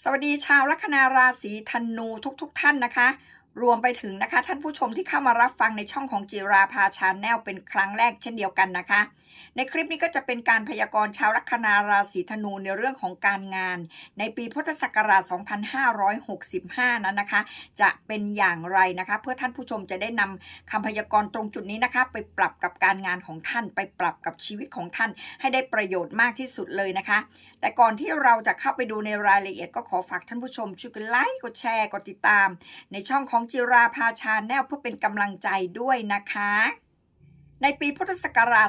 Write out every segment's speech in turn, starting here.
สวัสดีชาวลัคนาราศีธนูทุกๆทท่านนะคะ รวมไปถึงนะคะ ท่านผู้ชมที่เข้ามารับฟังในช่องของจิราภาชาแนลเป็นครั้งแรกเช่นเดียวกันนะคะ ในคลิปนี้ก็จะเป็นการพยากรณ์ชาวลัคนาราศีธนูในเรื่องของการงาน ในปีพุทธศักราช 2565 นั้นนะคะ จะเป็นอย่างไรนะคะ เพื่อท่านผู้ชมจะได้นำคำพยากรณ์ตรงจุดนี้นะคะ ไปปรับกับการงานของท่าน ไปปรับกับชีวิตของท่าน ให้ได้ประโยชน์มากที่สุดเลยนะคะ แต่ก่อนที่เราจะเข้าไปดูในรายละเอียดก็ขอฝากท่านผู้ชมช่วยกันไลค์กดแชร์กดติดตาม ในช่องของจิราภาชาแนลเพื่อเป็นกำลังใจด้วยนะคะ ในปีพุทธศักราช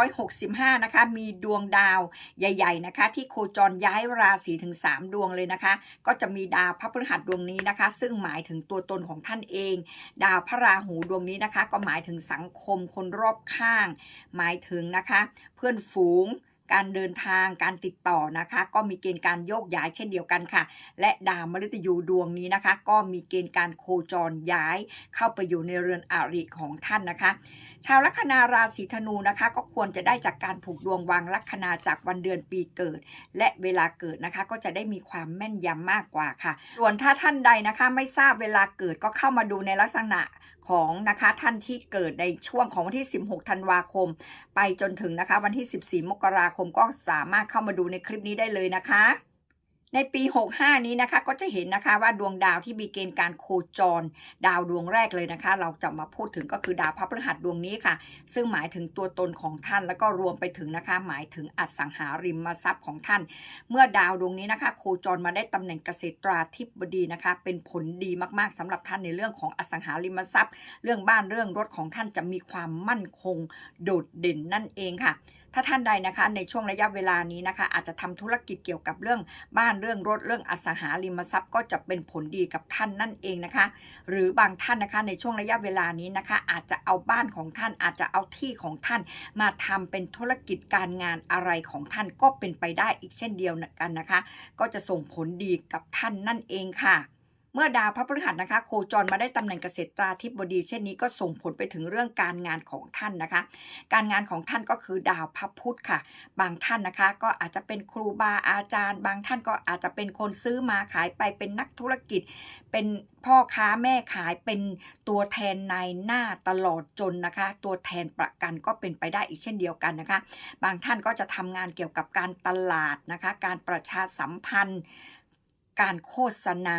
2565 นะคะ มีดวงดาวใหญ่ ๆ นะคะ ที่โคจรย้ายราศีถึง 3 ดวงเลยนะคะ ก็จะมีดาวพระพฤหัสดวงนี้นะคะ ซึ่งหมายถึงตัวตนของท่านเอง ดาวพระราหูดวงนี้นะคะ ก็หมายถึงสังคมคนรอบข้าง หมายถึงนะคะ เพื่อนฝูง การเดินทางการติดต่อนะคะ ก็มีเกณฑ์การโยกย้ายเช่นเดียวกันค่ะ และดาวมฤตยูดวงนี้นะคะ ก็มีเกณฑ์การโคจรย้าย เข้าไปอยู่ในเรือนอาริของท่านนะคะ ชาวลัคนาราศีธนูนะคะ ก็ควรจะได้จากการผูกดวงวางลัคนาจากวันเดือนปีเกิด และเวลาเกิดนะคะ ก็จะได้มีความแม่นยำมากกว่าค่ะ ส่วนถ้าท่านใดนะคะ ไม่ทราบเวลาเกิดก็เข้ามาดูในลักษณะ ของนะคะท่านที่เกิดในช่วงของวันที่ 16 ธันวาคม ไปจนถึงนะคะวันที่ 14 มกราคมก็สามารถเข้ามาดูในคลิปนี้ได้เลยนะคะ ในปี 65 นี้นะคะก็จะเห็นนะคะว่าดวงดาวที่มีเกณฑ์การโคจร ดาวดวงแรกเลยนะคะ เราจะมาพูดถึงก็คือดาวพระพฤหัสดวงนี้ค่ะ ซึ่งหมายถึงตัวตนของท่านแล้วก็รวมไปถึงนะคะ หมายถึงอสังหาริมทรัพย์ของท่าน เมื่อดาวดวงนี้นะคะ โคจรมาได้ตำแหน่งเกษตราธิบดีนะคะ เป็นผลดีมากๆสำหรับท่านในเรื่องของอสังหาริมทรัพย์ เรื่องบ้านเรื่องรถของท่านจะมีความมั่นคง โดดเด่นนั่นเองค่ะ ถ้าท่านใดนะคะในช่วงระยะเวลานี้นะคะ อาจจะทำธุรกิจเกี่ยวกับเรื่องบ้านเรื่องรถเรื่องอสังหาริมทรัพย์ก็จะเป็นผลดีกับท่านนั่นเองนะคะ หรือบางท่านนะคะในช่วงระยะเวลานี้นะคะ อาจจะเอาบ้านของท่านอาจจะเอาที่ของท่านมาทำเป็นธุรกิจการงานอะไรของท่านก็เป็นไปได้อีกเช่นเดียวกันนะคะ ก็จะส่งผลดีกับท่านนั่นเองค่ะ เมื่อดาวพระพฤหัสนะคะ โคจรมาได้ตำแหน่งเกษตราธิบดี เช่นนี้ก็ส่งผลไปถึงเรื่องการงานของท่านนะคะ การงานของท่านก็คือดาวพระพุธค่ะ บางท่านนะคะ ก็อาจจะเป็นครูบาอาจารย์ บางท่านก็อาจจะเป็นคนซื้อมาขายไปเป็นนักธุรกิจ เป็นพ่อค้าแม่ขายเป็นตัวแทนนายหน้าตลอดจนนะคะ ตัวแทนประกันก็เป็นไปได้อีกเช่นเดียวกันนะคะ บางท่านก็จะทำงานเกี่ยวกับการตลาดนะคะ การประชาสัมพันธ์ การโฆษณา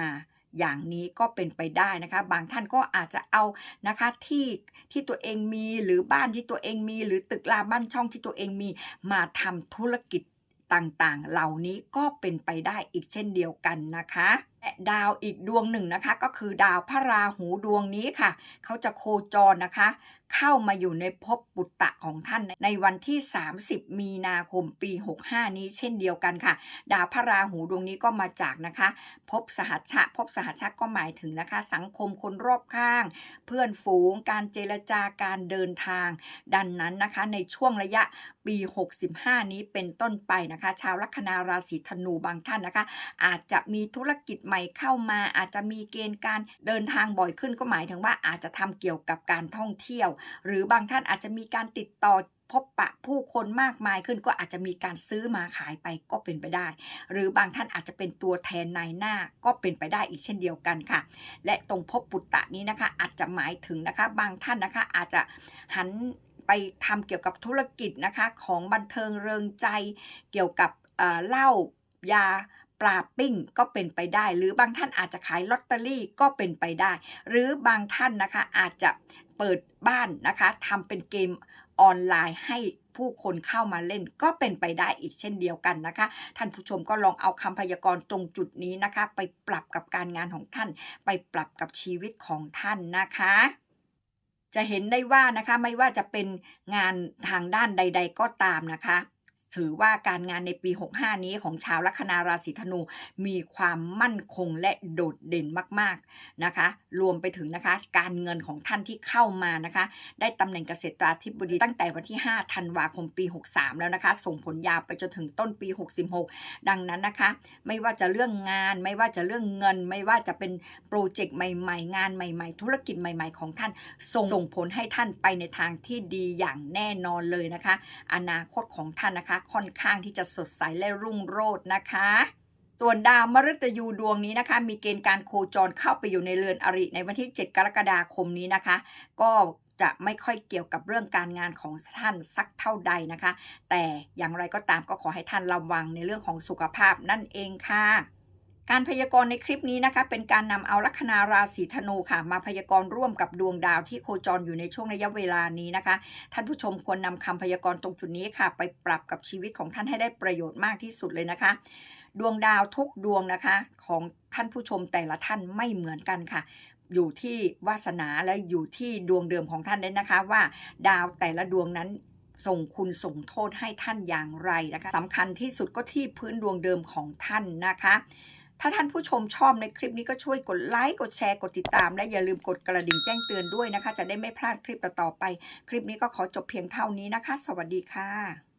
อย่างนี้ก็เป็นไปได้นะคะ บางท่านก็อาจจะเอานะคะที่ที่ตัวเองมีหรือบ้านที่ตัวเองมี หรือตึกราบ้านช่องที่ตัวเองมีมาทำธุรกิจต่างๆ เหล่านี้ก็เป็นไปได้อีกเช่นเดียวกันนะคะและดาวอีกดวงหนึ่งนะคะ ก็คือดาวพระราหูดวงนี้ค่ะ เขาจะโคจรนะคะ เข้ามาอยู่ในภพปุตตะของท่านในวันที่ 30 มีนาคมปี 65 นี้เช่นเดียวกันค่ะ ดาวพระราหูดวงนี้ก็มาจากนะคะภพสหัชชะภพสหัชชะก็หมายถึงนะคะ สังคมคนรอบข้าง เพื่อนฝูง การเจรจาการเดินทาง ดังนั้นนะคะในช่วงระยะปี 65 นี้เป็นต้นไปนะคะ ชาวลัคนาราศีธนูบางท่านนะคะ อาจจะมีธุรกิจใหม่เข้ามา อาจจะมีเกณฑ์การเดินทางบ่อยขึ้นก็หมายถึงว่าอาจจะทำเกี่ยวกับการท่องเที่ยว หรือบางท่านอาจจะมีการติดต่อพบปะผู้คนมากมายขึ้นก็อาจจะมีการซื้อมาขายไปก็เป็นไปได้ หรือบางท่านอาจจะเป็นตัวแทนนายหน้าก็เป็นไปได้อีกเช่นเดียวกันค่ะ และตรงภพปุตตะนี้นะคะ อาจจะหมายถึงนะคะ บางท่านนะคะอาจจะหัน ไปทำเกี่ยวกับธุรกิจนะคะของบันเทิงเริงใจ เกี่ยวกับเอ่อเหล้ายาปลาปิ้งก็เป็นไปได้ หรือบางท่านอาจจะขายลอตเตอรี่ก็เป็นไปได้ หรือบางท่านนะคะอาจจะเปิดบ้านนะคะทำเป็นเกมออนไลน์ให้ผู้คนเข้ามาเล่นก็เป็นไปได้อีกเช่นเดียวกันนะคะ ท่านผู้ชมก็ลองเอาคำพยากรณ์ตรงจุดนี้นะคะ ไปปรับกับการงานของท่าน ไปปรับกับชีวิตของท่านนะคะ จะเห็นได้ว่านะคะไม่ว่าจะเป็นงานทางด้านใด ๆ ก็ตามนะคะ ถือว่าการงานในปี 65 นี้ของชาวลัคนาราศีธนูมีความมั่นคงและโดดเด่นมากๆนะคะ รวมไปถึงนะคะการเงินของท่านที่เข้ามานะคะ ได้ตำแหน่งเกษตราธิบดีตั้งแต่วันที่ 5 ธันวาคมปี 63 แล้วนะคะ ส่งผลยาวไปจนถึงต้นปี 66 ดังนั้นนะคะ ไม่ว่าจะเรื่องงาน ไม่ว่าจะเรื่องเงิน ไม่ว่าจะเป็นโปรเจกต์ใหม่ ๆ งานใหม่ ๆ ธุรกิจใหม่ ๆ ของท่านส่งส่งผลให้ท่านไปในทางที่ดีอย่างแน่นอนเลยนะคะ อนาคตของท่านนะคะค่อนข้างที่จะสดใสและรุ่งโรจน์นะคะส่วนดาวมฤตยูดวงนี้นะคะ มีเกณฑ์การโคจรเข้าไปอยู่ในเรือนอริในวันที่ 7 กรกฎาคมนี้นะคะ ก็จะไม่ค่อยเกี่ยวกับเรื่องการงานของท่านสักเท่าใดนะคะ แต่อย่างไรก็ตามก็ขอให้ท่านระวังในเรื่องของสุขภาพนั่นเองค่ะ การพยากรณ์ในคลิปนี้นะคะ เป็นการนำเอาลัคนาราศีธนูค่ะ มาพยากรณ์ร่วมกับดวงดาวที่โคจรอยู่ในช่วงระยะเวลานี้นะคะ ท่านผู้ชมควรนำคำพยากรณ์ตรงจุดนี้ค่ะ ไปปรับกับชีวิตของท่านให้ได้ประโยชน์มากที่สุดเลยนะคะ ดวงดาวทุกดวงนะคะ ของท่านผู้ชมแต่ละท่านไม่เหมือนกันค่ะอยู่ที่วาสนาและอยู่ที่ดวงเดิมของท่านด้วยนะคะ ว่าดาวแต่ละดวงนั้นส่งคุณส่งโทษให้ท่านอย่างไรนะคะสำคัญที่สุดก็ที่พื้นดวงเดิมของท่านนะคะ ถ้าท่านผู้ชมชอบในคลิปนี้ก็ช่วยกดไลค์กดแชร์กดติดตาม และอย่าลืมกดกระดิ่งแจ้งเตือนด้วยนะคะ จะได้ไม่พลาดคลิปต่อๆไป คลิปนี้ก็ขอจบเพียงเท่านี้นะคะ สวัสดีค่ะ